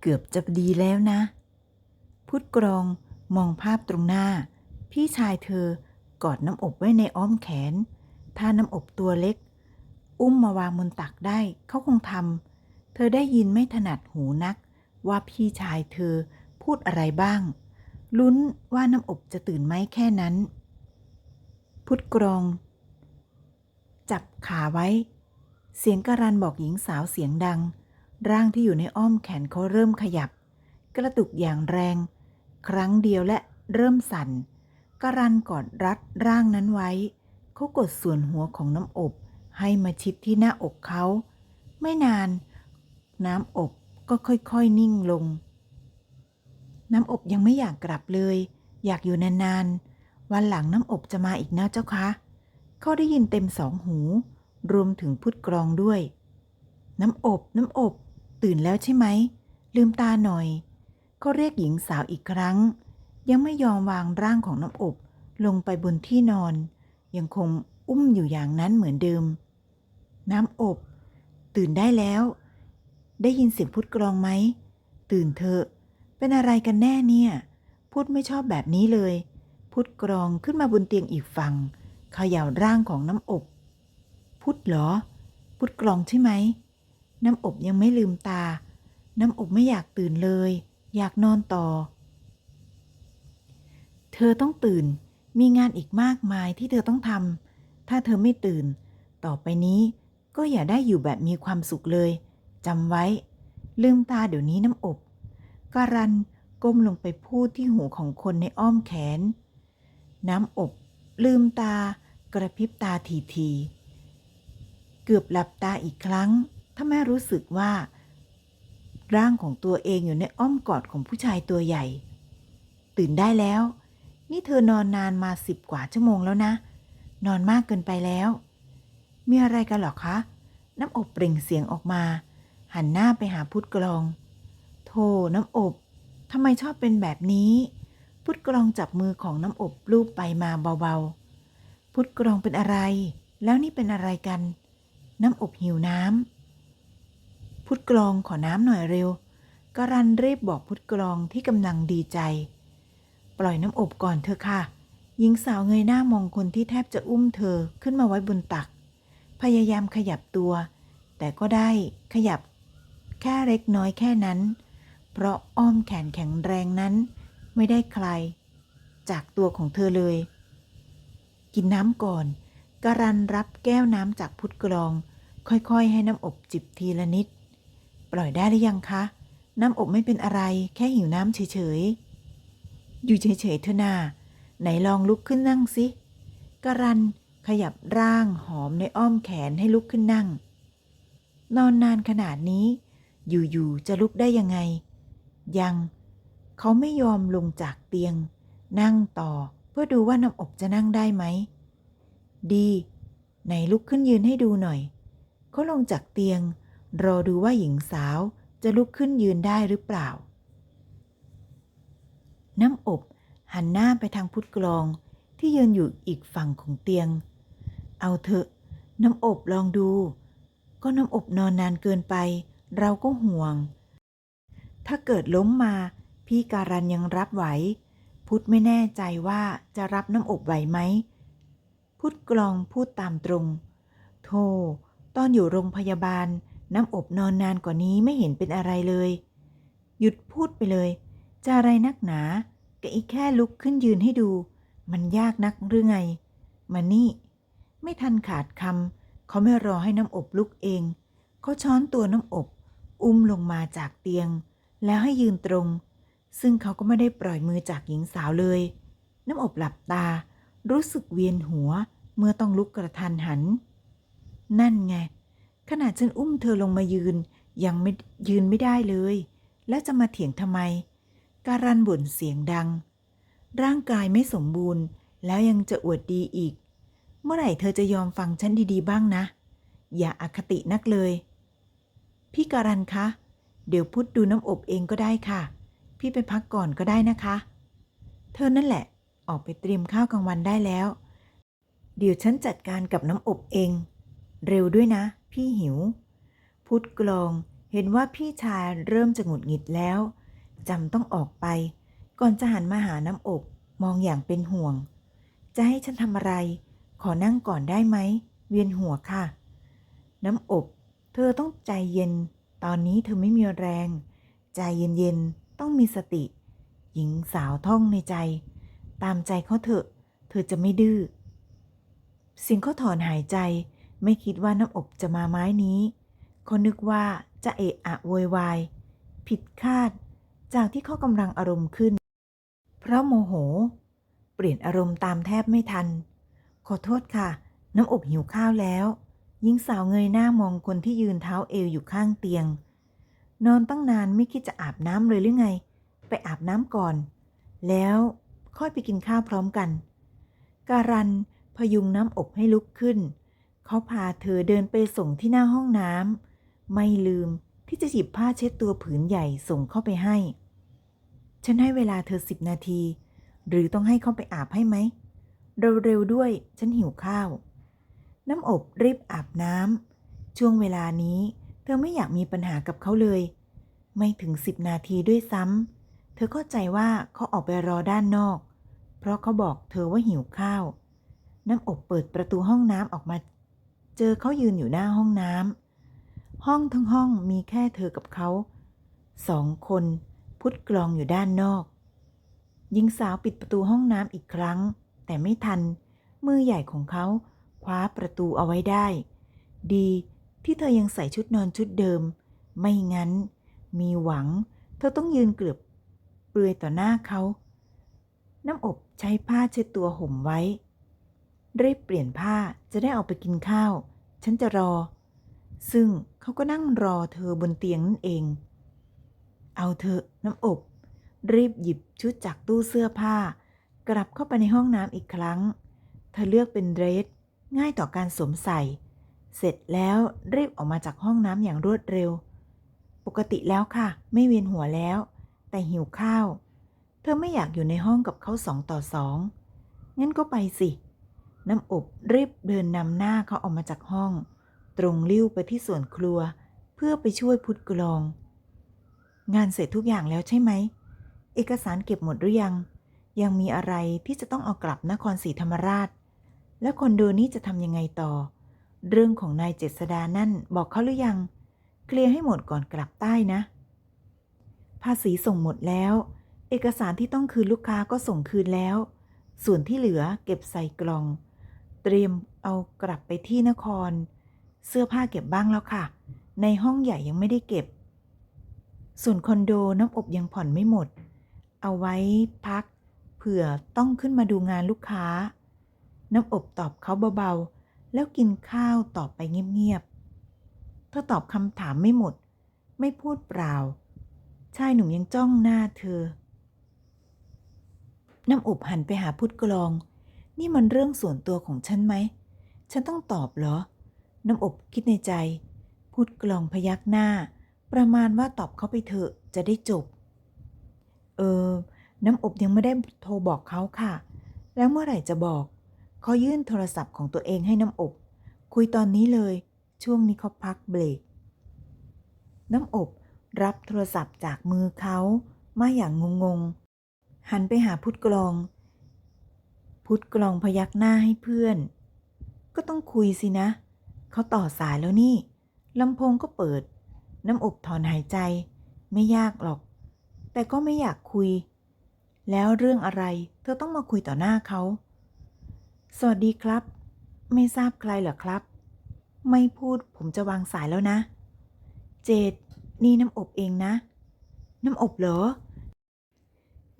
เกือบจะดีแล้วนะ พุทธกรองมองภาพตรงหน้า พี่ชายเธอกอดน้ำอบไว้ในอ้อมแขน ถ้าน้ำอบตัวเล็ก อุ้มมาวางบนตักได้เขาคงทำเธอได้ยินไม่ถนัดหูนัก ว่าพี่ชายเธอพูดอะไรบ้าง ลุ้นว่าน้ำอบจะตื่นไหมแค่นั้น พุทธกรอง จับขาไว้ เสียงการันบอกหญิงสาวเสียงดัง ร่างที่อยู่ในอ้อมแขนเขาเริ่มขยับ กระตุกอย่างแรง ครั้งเดียวและเริ่มสั่นกรันกอดรัดร่างนั้นไว้ เขากดส่วนหัวของน้ำอบ ให้มาชิดที่หน้าอกเขา ไม่นาน น้ำอบก็ค่อยๆนิ่งลง น้ำอบยังไม่อยากกลับเลย อยากอยู่นานๆ วันหลังน้ำอบจะมาอีกนะเจ้าคะเขาได้ยินเต็มสองหู รวมถึงพุทธกรองด้วย น้ำอบ น้ำอบ ตื่นแล้วใช่ไหม ลืมตาหน่อยเขาเรียกหญิงสาวอีกครั้ง ยังไม่ยอมวางร่างของน้ำอบ ลงไปบนที่นอน ยังคงอุ้มอยู่อย่างนั้นเหมือนเดิม น้ำอบ ตื่นได้แล้ว ได้ยินเสียงพุทธกรองไหม ตื่นเถอะ เป็นอะไรกันแน่เนี่ย พุทธไม่ชอบแบบนี้เลย พุทธกรองขึ้นมาบนเตียงอีกฝั่งเขย่าร่างของน้ำอบ พุทธเหรอ พุทธกรองใช่ไหม น้ำอบยังไม่ลืมตา น้ำอบไม่อยากตื่นเลย อยากนอนต่อ เธอต้องตื่น มีงานอีกมากมายที่เธอต้องทำ ถ้าเธอไม่ตื่น ต่อไปนี้ก็อย่าได้อยู่แบบมีความสุขเลย จำไว้ ลืมตาเดี๋ยวนี้น้ำอบการันก้มลงไปพูดที่หูของคนในอ้อมแขน น้ำอบ ลืมตากระพริบตาทีที เกือบหลับตาอีกครั้ง ถ้าแม่รู้สึกว่า ร่างของตัวเองอยู่ในอ้อมกอดของผู้ชายตัวใหญ่ ตื่นได้แล้ว นี่เธอนอนนานมาสิบกว่าชั่วโมงแล้วนะ นอนมากเกินไปแล้ว มีอะไรกันหรอคะ น้ำอบเปล่งเสียงออกมา หันหน้าไปหาพุทธกรอง โธ่น้ำอบทำไมชอบเป็นแบบนี้ พุทธกรองจับมือของน้ำอบลูบไปมาเบาๆ พุทธกรองเป็นอะไร แล้วนี่เป็นอะไรกัน น้ำอบหิวน้ำ พุทธกรองขอน้ำหน่อยเร็วกรันรีบบอกพุทธกรองที่กำลังดีใจ ปล่อยน้ำอบก่อนเถอะค่ะ หญิงสาวเงยหน้ามองคนที่แทบจะอุ้มเธอขึ้นมาไว้บนตัก พยายามขยับตัว แต่ก็ได้ขยับ แค่เล็กน้อยแค่นั้น เพราะอ้อมแขนแข็งแรงนั้น ไม่ได้ใคร จากตัวของเธอเลย กินน้ำก่อนการันรับแก้วน้ำจากพุทธกรอง ค่อยๆ ให้น้ำอบจิบทีละนิด ปล่อยได้หรือยังคะ น้ำอบไม่เป็นอะไร แค่หิวน้ำเฉยๆ อยู่เฉยๆเถอะนาไหนลองลุกขึ้นนั่งสิกรันขยับร่างหอมในอ้อมแขนให้ลุกขึ้นนั่ง นอนนานขนาดนี้ อยู่ๆจะลุกได้ยังไง ยัง เขาไม่ยอมลงจากเตียง นั่งต่อเพื่อดูว่าน้ำอบจะนั่งได้ไหม ดี ไหนลุกขึ้นยืนให้ดูหน่อย เขาลงจากเตียง รอดูว่าหญิงสาวจะลุกขึ้นยืนได้หรือเปล่า น้ำอบหันหน้าไปทางพุทธกรองที่ยืนอยู่อีกฝั่งของเตียง เอาเถอะ น้ำอบลองดู ก็น้ำอบนอนนานเกินไป เราก็ห่วง ถ้าเกิดล้มมา พี่การันยังรับไหว พุทธไม่แน่ใจว่าจะรับน้ำอบไหวไหม พุทธกรองพูดตามตรง โธ่ตอนอยู่โรงพยาบาล น้ำอบนอนนานกว่านี้ไม่เห็นเป็นอะไรเลย หยุดพูดไปเลย จะอะไรนักหนาก็อีกแค่ลุกขึ้นยืนให้ดู มันยากนักหรือไง มานี่ ไม่ทันขาดคำเขาไม่รอให้น้ำอบลุกเอง เขาช้อนตัวน้ำอบ อุ้มลงมาจากเตียง แล้วให้ยืนตรง ซึ่งเขาก็ไม่ได้ปล่อยมือจากหญิงสาวเลย น้ำอบหลับตา รู้สึกเวียนหัว เมื่อต้องลุกกระทันหัน นั่นไง ขนาดฉันอุ้มเธอลงมายืน ยังไม่ยืนไม่ได้เลย แล้วจะมาเถียงทำไม การันบ่นเสียงดัง ร่างกายไม่สมบูรณ์ แล้วยังจะอวดดีอีก เมื่อไหร่เธอจะยอมฟังฉันดีๆบ้างนะ อย่าอาคตินักเลย พี่การันคะ เดี๋ยวพุทธดูน้ำอบเองก็ได้ค่ะ พี่ไปพักก่อนก็ได้นะคะ เธอนั่นแหละ ออกไปเตรียมข้าวกลางวันได้แล้ว เดี๋ยวฉันจัดการกับน้ำอบเอง เร็วด้วยนะ พี่หิว พุทธกลองเห็นว่าพี่ชายเริ่มจะหงุดหงิดแล้วจำต้องออกไป ก่อนจะหันมาหาน้ำอบมองอย่างเป็นห่วง จะให้ฉันทำอะไร ขอนั่งก่อนได้ไหม เวียนหัวค่ะ น้ำอบ เธอต้องใจเย็น ตอนนี้เธอไม่มีแรง ใจเย็นๆ ต้องมีสติ หญิงสาวท่องในใจ ตามใจเขาเถอะ เธอจะไม่ดื้อสิงเขาถอนหายใจ ไม่คิดว่าน้ำอบจะมาไม้นี้เขานึกว่าจะเอะอะโวยวาย ผิดคาดจากที่เขากำลังอารมณ์ขึ้น เพราะโมโห เปลี่ยนอารมณ์ตามแทบไม่ทัน ขอโทษค่ะ น้ำอบหิวข้าวแล้วหญิงสาวเงยหน้ามองคนที่ยืนเท้าเอวอยู่ข้างเตียง นอนตั้งนานไม่คิดจะอาบน้ำเลยหรือไง ไปอาบน้ำก่อน แล้วค่อยไปกินข้าวพร้อมกัน การันพยุงน้ำอบให้ลุกขึ้น เขาพาเธอเดินไปส่งที่หน้าห้องน้ำไม่ลืมที่จะหยิบผ้าเช็ดตัวผืนใหญ่ส่งเข้าไปให้ ฉันให้เวลาเธอสิบนาที หรือต้องให้เข้าไปอาบให้ไหม เร็วๆด้วยฉันหิวข้าว น้ำอบรีบอาบน้ำช่วงเวลานี้เธอไม่อยากมีปัญหากับเขาเลย ไม่ถึงสิบนาทีด้วยซ้ำเธอเข้าใจว่าเขาออกไปรอด้านนอก เพราะเขาบอกเธอว่าหิวข้าว น้ำอบเปิดประตูห้องน้ำออกมา เจอเขายืนอยู่หน้าห้องน้ำห้องทั้งห้องมีแค่เธอกับเขาสองคนพุทธกลองอยู่ด้านนอก หญิงสาวปิดประตูห้องน้ำอีกครั้ง แต่ไม่ทัน มือใหญ่ของเขาคว้าประตูเอาไว้ได้ ดีที่เธอยังใส่ชุดนอนชุดเดิม ไม่งั้น มีหวัง เธอต้องยืนเกือบเปลือยต่อหน้าเขา น้ำอบใช้ผ้าเช็ดตัวห่มไว้รีบเปลี่ยนผ้าจะได้ออกไปกินข้าว ฉันจะรอ ซึ่งเขาก็นั่งรอเธอบนเตียงนั่นเอง เอาเถอะน้ำอบ รีบหยิบชุดจากตู้เสื้อผ้า กลับเข้าไปในห้องน้ำอีกครั้ง เธอเลือกเป็นเดรสง่ายต่อการสวมใส่ เสร็จแล้วรีบออกมาจากห้องน้ำอย่างรวดเร็ว ปกติแล้วค่ะ ไม่เวียนหัวแล้ว แต่หิวข้าว เธอไม่อยากอยู่ในห้องกับเขาสองต่อสองงั้นก็ไปสิ น้ำอบรีบเดินนำหน้าเขาออกมาจากห้อง ตรงลิ้วไปที่ส่วนครัว เพื่อไปช่วยพุทธกลอง งานเสร็จทุกอย่างแล้วใช่ไหม เอกสารเก็บหมดหรือยัง ยังมีอะไรที่จะต้องเอากลับนครศรีธรรมราช และคอนโดนี้จะทำยังไงต่อ เรื่องของนายเจษดานั่นบอกเขาหรือยัง เคลียร์ให้หมดก่อนกลับใต้นะ ภาษีส่งหมดแล้ว เอกสารที่ต้องคืนลูกค้าก็ส่งคืนแล้ว ส่วนที่เหลือเก็บใส่กล่อง เตรียมเอากลับไปที่นคร เสื้อผ้าเก็บบ้างแล้วค่ะ ในห้องใหญ่ยังไม่ได้เก็บ ส่วนคอนโดน้ำอบยังผ่อนไม่หมด เอาไว้พัก เผื่อต้องขึ้นมาดูงานลูกค้า น้ำอบตอบเขาเบาๆ แล้วกินข้าวตอบไปเงียบๆเธอตอบคำถามไม่หมด ไม่พูดเปล่า ชายหนุ่มยังจ้องหน้าเธอ น้ำอบหันไปหาพุทธกลอง นี่มันเรื่องส่วนตัวของฉันไหม ฉันต้องตอบเหรอ น้ำอบคิดในใจพุทธกลองพยักหน้า ประมาณว่าตอบเขาไปเถอะจะได้จบ เออ น้ำอบยังไม่ได้โทรบอกเขาค่ะ แล้วเมื่อไหร่จะบอก เขายื่นโทรศัพท์ของตัวเองให้น้ำอบ คุยตอนนี้เลย ช่วงนี้เขาพักเบรก น้ำอบรับโทรศัพท์จากมือเขามาอย่างงงๆ หันไปหาพุทธกลอง พุทธกลองพยักหน้าให้เพื่อน ก็ต้องคุยสินะ เขาต่อสายแล้วนี่ลำโพงก็เปิด น้ำอบถอนหายใจ ไม่ยากหรอก แต่ก็ไม่อยากคุย แล้วเรื่องอะไร เธอต้องมาคุยต่อหน้าเขา สวัสดีครับ ไม่ทราบใครเหรอครับ ไม่พูดผมจะวางสายแล้วนะ เจดนี่น้ำอบเองนะ น้ำอบเหรอ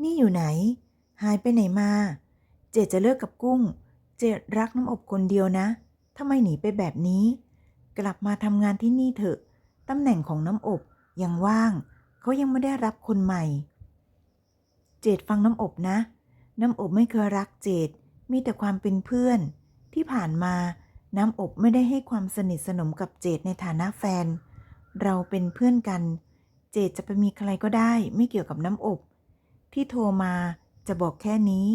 นี่อยู่ไหน หายไปไหนมา เจดจะเลิกกับกุ้ง เจดรักน้ำอบคนเดียวนะทำไมหนีไปแบบนี้ กลับมาทำงานที่นี่เถอะตำแหน่งของน้ำอบยังว่าง เขายังไม่ได้รับคนใหม่ เจดฟังน้ำอบนะ น้ำอบไม่เคยรักเจดมีแต่ความเป็นเพื่อน ที่ผ่านมาน้ำอบไม่ได้ให้ความสนิทสนมกับเจดในฐานะแฟน เราเป็นเพื่อนกัน เจดจะไปมีใครก็ได้ ไม่เกี่ยวกับน้ำอบ ที่โทรมาจะบอกแค่นี้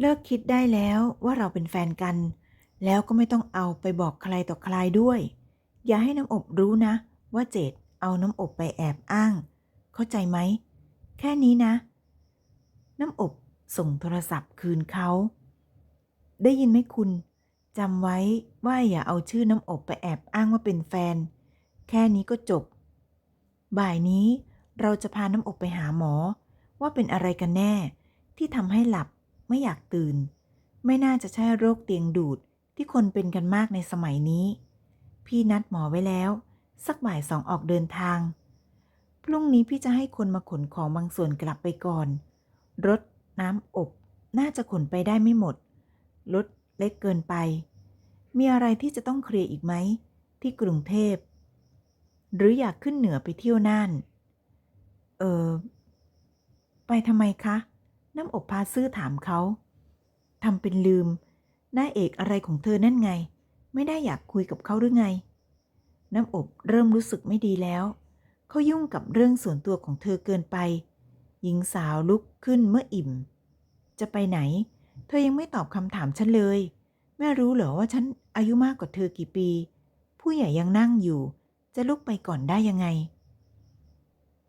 เลิกคิดได้แล้วว่าเราเป็นแฟนกัน แล้วก็ไม่ต้องเอาไปบอกใครต่อใครด้วย อย่าให้น้ำอบรู้นะ ว่าเจดเอาน้ำอบไปแอบอ้าง เข้าใจไหม แค่นี้นะ น้ำอบส่งโทรศัพท์คืนเขา ได้ยินไหมคุณจำไว้ว่าอย่าเอาชื่อน้ำอบไปแอบอ้างว่าเป็นแฟน แค่นี้ก็จบ บ่ายนี้เราจะพาน้ำอบไปหาหมอ ว่าเป็นอะไรกันแน่ ที่ทำให้หลับ ไม่อยากตื่น ไม่น่าจะใช่โรคเตียงดูดที่คนเป็นกันมากในสมัยนี้ พี่นัดหมอไว้แล้ว สักบ่ายสองออกเดินทาง พรุ่งนี้พี่จะให้คนมาขนของบางส่วนกลับไปก่อน รถน้ำอบ น่าจะขนไปได้ไม่หมด รถเล็กเกินไป มีอะไรที่จะต้องเคลียร์อีกไหม ที่กรุงเทพ หรืออยากขึ้นเหนือไปเที่ยวน่าน เออ ไปทำไมคะ น้ำอบพาซื่อถามเขาทำเป็นลืม หน้าเอกอะไรของเธอนั่นไง ไม่ได้อยากคุยกับเขาหรือไง น้ำอบเริ่มรู้สึกไม่ดีแล้ว เขายุ่งกับเรื่องส่วนตัวของเธอเกินไป หญิงสาวลุกขึ้นเมื่ออิ่ม จะไปไหน เธอยังไม่ตอบคำถามฉันเลย แม่รู้เหรอว่าฉันอายุมากกว่าเธอกี่ปี ผู้ใหญ่ยังนั่งอยู่ จะลุกไปก่อนได้ยังไง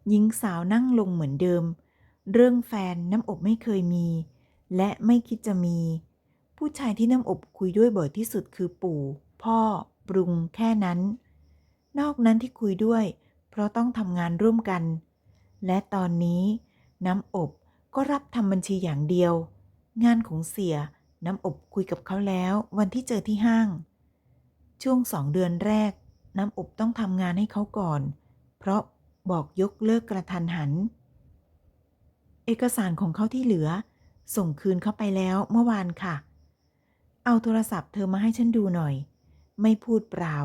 หญิงสาวนั่งลงเหมือนเดิมเเรื่องแฟนน้ำอบไม่เคยมี และไม่คิดจะมี ผู้ชายที่น้ำอบคุยด้วยบ่อยที่สุดคือปู่ พ่อ ปรุงแค่นั้น นอกนั้นที่คุยด้วย เพราะต้องทำงานร่วมกัน และตอนนี้ น้ำอบก็รับทำบัญชีอย่างเดียว งานของเสียน้ำอบคุยกับเขาแล้ววันที่เจอที่ห้าง ช่วงสองเดือนแรก น้ำอบต้องทำงานให้เขาก่อน เพราะบอกยกเลิกกระทันหัน เอกสารของเขาที่เหลือ ส่งคืนเขาไปแล้วเมื่อวานค่ะ เอาโทรศัพท์เธอมาให้ฉันดูหน่อย ไม่พูดเปล่า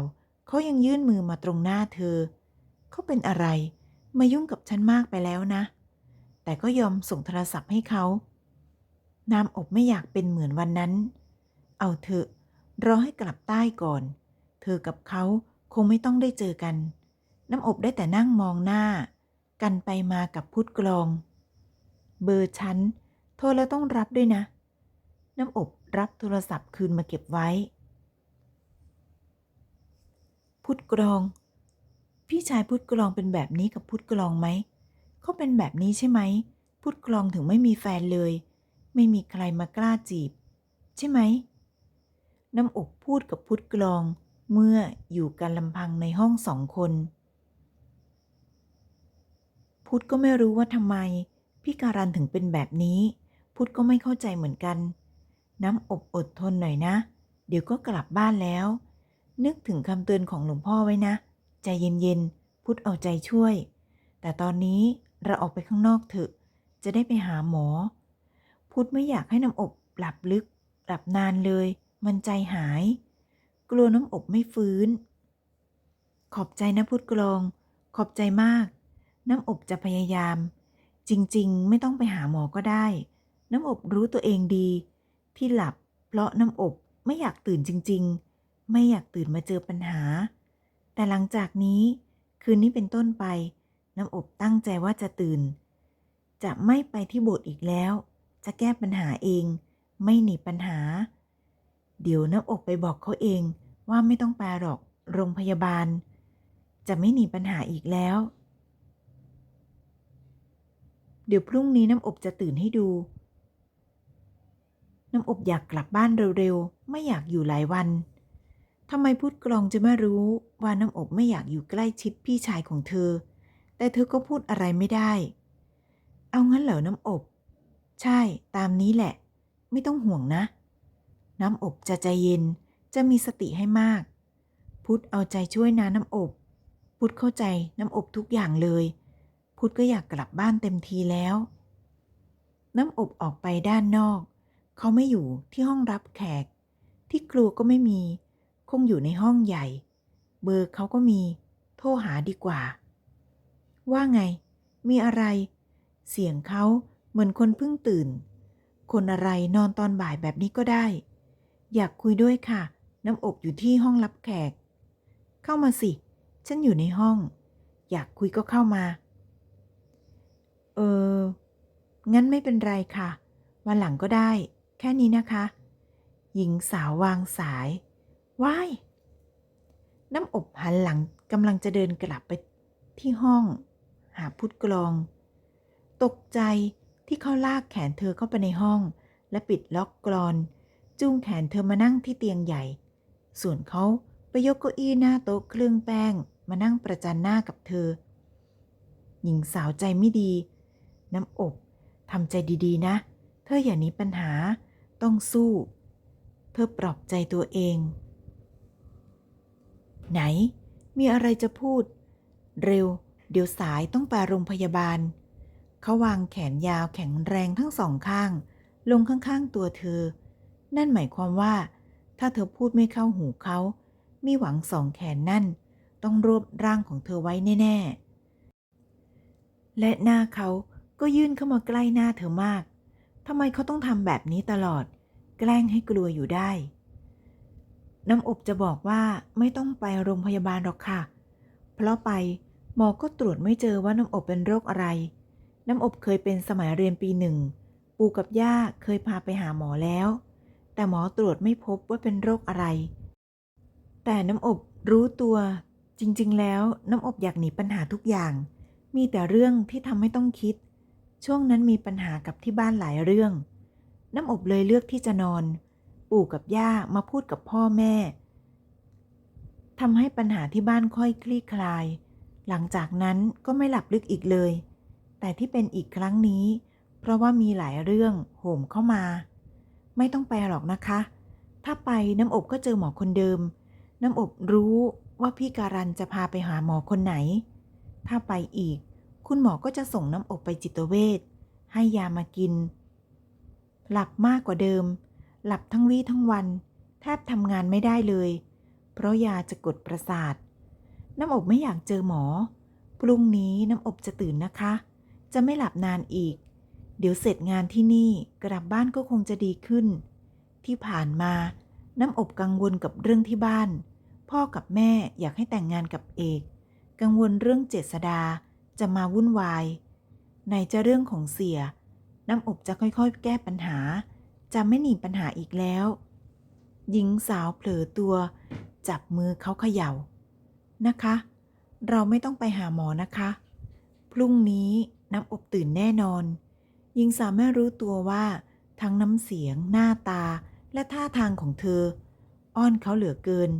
เขายังยื่นมือมาตรงหน้าเธอ เขาเป็นอะไร มายุ่งกับฉันมากไปแล้วนะ แต่ก็ยอมส่งโทรศัพท์ให้เขา น้ำอบไม่อยากเป็นเหมือนวันนั้น เอาเถอะ รอให้กลับใต้ก่อน เธอกับเขาคงไม่ต้องได้เจอกัน น้ำอบได้แต่นั่งมองหน้า กันไปมากับพุทธกลอง เบอร์ฉัน โทรแล้วต้องรับด้วยนะ น้ำอบรับโทรศัพท์คืนมาเก็บไว้ พุทธกลอง พี่ชายพุทธกลองเป็นแบบนี้กับพุทธกลองไหม เขาเป็นแบบนี้ใช่ไหม พุทธกลองถึงไม่มีแฟนเลย ไม่มีใครมากล้าจีบ ใช่ไหม น้ำอบพูดกับพุทธกลองเมื่ออยู่กันลำพังในห้องสองคน พุทธก็ไม่รู้ว่าทำไม พี่การันถึงเป็นแบบนี้ พุทธก็ไม่เข้าใจเหมือนกัน น้ำอบอดทนหน่อยนะ เดี๋ยวก็กลับบ้านแล้ว นึกถึงคำเตือนของหลวงพ่อไว้นะ ใจเย็นๆ พุทธเอาใจช่วย แต่ตอนนี้เราออกไปข้างนอกเถอะ จะได้ไปหาหมอ พุทธไม่อยากให้น้ำอบหลับลึก หลับนานเลย มันใจหาย กลัวน้ำอบไม่ฟื้น ขอบใจนะพุทธกลอง ขอบใจมาก น้ำอบจะพยายาม จริงๆ ไม่ต้องไปหาหมอก็ได้ น้ำอบรู้ตัวเองดี ที่หลับเพราะน้ำอบไม่อยากตื่นจริง ๆ ไม่อยากตื่นมาเจอปัญหา แต่หลังจากนี้ คืนนี้เป็นต้นไป น้ำอบตั้งใจว่าจะตื่น จะไม่ไปที่โบสถ์อีกแล้ว จะแก้ปัญหาเอง ไม่หนีปัญหา เดี๋ยวน้ำอบไปบอกเขาเองว่าไม่ต้องไปหรอกโรงพยาบาล จะไม่หนีปัญหาอีกแล้ว เดี๋ยวพรุ่งนี้น้ำอบจะตื่นให้ดู น้ำอบอยากกลับบ้านเร็วๆ ไม่อยากอยู่หลายวัน ทำไมพุทธกลองจะไม่รู้ว่าน้ำอบไม่อยากอยู่ใกล้ชิดพี่ชายของเธอ แต่เธอก็พูดอะไรไม่ได้ เอางั้นเหรอน้ำอบ ใช่ ตามนี้แหละ ไม่ต้องห่วงนะ น้ำอบจะใจเย็น จะมีสติให้มาก พุทธเอาใจช่วยนะน้ำอบ พุทธเข้าใจน้ำอบทุกอย่างเลย พุทธก็อยากกลับบ้านเต็มทีแล้ว น้ำอบออกไปด้านนอก เขาไม่อยู่ที่ห้องรับแขก ที่ครัวก็ไม่มี คงอยู่ในห้องใหญ่ เบอร์เขาก็มี โทรหาดีกว่า ว่าไง มีอะไร เสียงเขาเหมือนคนเพิ่งตื่น คนอะไรนอนตอนบ่ายแบบนี้ก็ได้ อยากคุยด้วยค่ะ น้ำอบอยู่ที่ห้องรับแขก เข้ามาสิ ฉันอยู่ในห้อง อยากคุยก็เข้ามา เออ งั้นไม่เป็นไรค่ะ วันหลังก็ได้ แค่นี้นะคะ หญิงสาววางสายว้ายน้ำอบหันหลังกำลังจะเดินกลับไปที่ห้อง หาพุทธกลอง ตกใจที่เขาลากแขนเธอเข้าไปในห้อง และปิดล็อกกรอน จูงแขนเธอมานั่งที่เตียงใหญ่ ส่วนเขาไปยกเก้าอี้หน้าโต๊ะเครื่องแป้ง มานั่งประจันหน้ากับเธอ หญิงสาวใจไม่ดี น้ำอบทำใจดีๆ นะ เธออย่าหนีปัญหา ต้องสู้ เธอปลอบใจตัวเอง ไหน มีอะไรจะพูด เร็ว เดี๋ยวสายต้องไปโรงพยาบาล เขาวางแขนยาวแข็งแรงทั้งสองข้าง ลงข้างๆตัวเธอ นั่นหมายความว่า ถ้าเธอพูดไม่เข้าหูเขา มีหวังสองแขนนั่น ต้องรวบร่างของเธอไว้แน่ ๆ และหน้าเขา ก็ยื่นเข้ามาใกล้หน้าเธอมากทำไมเขาต้องทำแบบนี้ตลอด แกล้งให้กลัวอยู่ได้ น้ำอบจะบอกว่าไม่ต้องไปโรงพยาบาลหรอกค่ะ เพราะไปหมอก็ตรวจไม่เจอว่าน้ำอบเป็นโรคอะไร น้ำอบเคยเป็นสมัยเรียนปีหนึ่ง ปู่กับย่าเคยพาไปหาหมอแล้ว แต่หมอตรวจไม่พบว่าเป็นโรคอะไร แต่น้ำอบรู้ตัว จริงๆ แล้วน้ำอบอยากหนีปัญหาทุกอย่าง มีแต่เรื่องที่ทำให้ต้องคิด ช่วงนั้นมีปัญหากับที่บ้านหลายเรื่อง น้ำอบเลยเลือกที่จะนอน ปู่กับย่ามาพูดกับพ่อแม่ทำให้ปัญหาที่บ้านค่อยคลี่คลาย หลังจากนั้นก็ไม่หลับลึกอีกเลย แต่ที่เป็นอีกครั้งนี้ เพราะว่ามีหลายเรื่องโหมเข้ามา ไม่ต้องไปหรอกนะคะ ถ้าไปน้ำอบก็เจอหมอคนเดิม น้ำอบรู้ว่าพี่การันจะพาไปหาหมอคนไหน ถ้าไปอีก คุณหมอก็จะส่งน้ำอบไปจิตเวชให้ยามากิน หลับมากกว่าเดิม หลับทั้งวี่ทั้งวัน แทบทำงานไม่ได้เลย เพราะยาจะกดประสาท น้ำอบไม่อยากเจอหมอ พรุ่งนี้น้ำอบจะตื่นนะคะ จะไม่หลับนานอีก เดี๋ยวเสร็จงานที่นี่กลับบ้านก็คงจะดีขึ้น ที่ผ่านมา น้ำอบกังวลกับเรื่องที่บ้าน พ่อกับแม่อยากให้แต่งงานกับเอก กังวลเรื่องเจษดา จะมาวุ่นวายไหนจะเรื่องของเสีย น้ำอบจะค่อยๆ แก้ปัญหา จะไม่หนีปัญหาอีกแล้ว หญิงสาวเผลอตัว จับมือเขาเขย่า นะคะ เราไม่ต้องไปหาหมอนะคะ พรุ่งนี้น้ำอบตื่นแน่นอน หญิงสาวไม่รู้ตัวว่า ทั้งน้ำเสียง หน้าตาและท่าทางของเธอ อ้อนเขาเหลือเกิน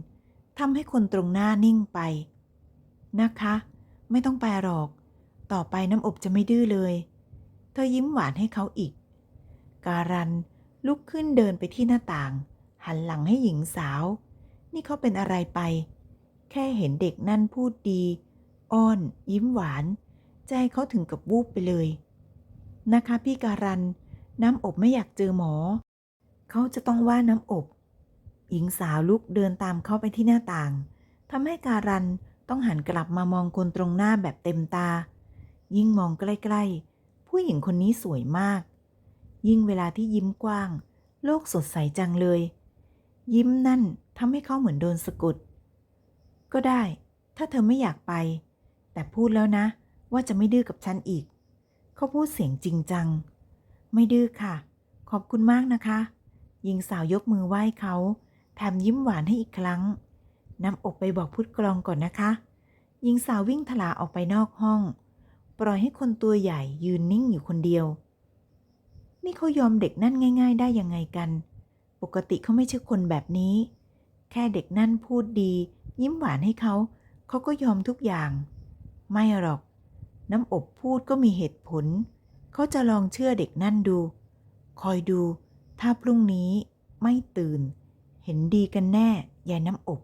ทำให้คนตรงหน้านิ่งไป นะคะ ไม่ต้องไปหรอก ต่อไปน้ำอบจะไม่ดื้อเลย เธอยิ้มหวานให้เขาอีก การันลุกขึ้นเดินไปที่หน้าต่าง หันหลังให้หญิงสาว นี่เขาเป็นอะไรไป แค่เห็นเด็กนั่นพูดดี อ้อน ยิ้มหวาน ใจเขาถึงกับวูบไปเลย นะคะพี่การัน น้ำอบไม่อยากเจอหมอ เขาจะต้องว่าน้ำอบ หญิงสาวลุกเดินตามเขาไปที่หน้าต่างทำให้การันต้องหันกลับมามองคนตรงหน้าแบบเต็มตา ยิ่งมองใกล้ๆ ผู้หญิงคนนี้สวยมาก ยิ่งเวลาที่ยิ้มกว้าง โลกสดใสจังเลย ยิ้มนั่นทำให้เขาเหมือนโดนสะกด ก็ได้ ถ้าเธอไม่อยากไป แต่พูดแล้วนะ ว่าจะไม่ดื้อกับฉันอีก เขาพูดเสียงจริงจัง ไม่ดื้อค่ะ ขอบคุณมากนะคะ หญิงสาวยกมือไหว้เขาแถมยิ้มหวานให้อีกครั้งนำอกไปบอกพุทธกรองก่อนนะคะหญิงสาววิ่งถลาออกไปนอกห้อง ปล่อยให้คนตัวใหญ่ยืนนิ่งอยู่คนเดียว นี่เขายอมเด็กนั่นง่าย ๆ ได้ยังไงกัน ปกติเขาไม่ใช่คนแบบนี้ แค่เด็กนั่นพูดดี ยิ้มหวานให้เขาเขาก็ยอมทุกอย่าง ไม่หรอก น้ำอบพูดก็มีเหตุผล เขาจะลองเชื่อเด็กนั่นดู คอยดู ถ้าพรุ่งนี้ไม่ตื่น เห็นดีกันแน่ยายน้ำอบ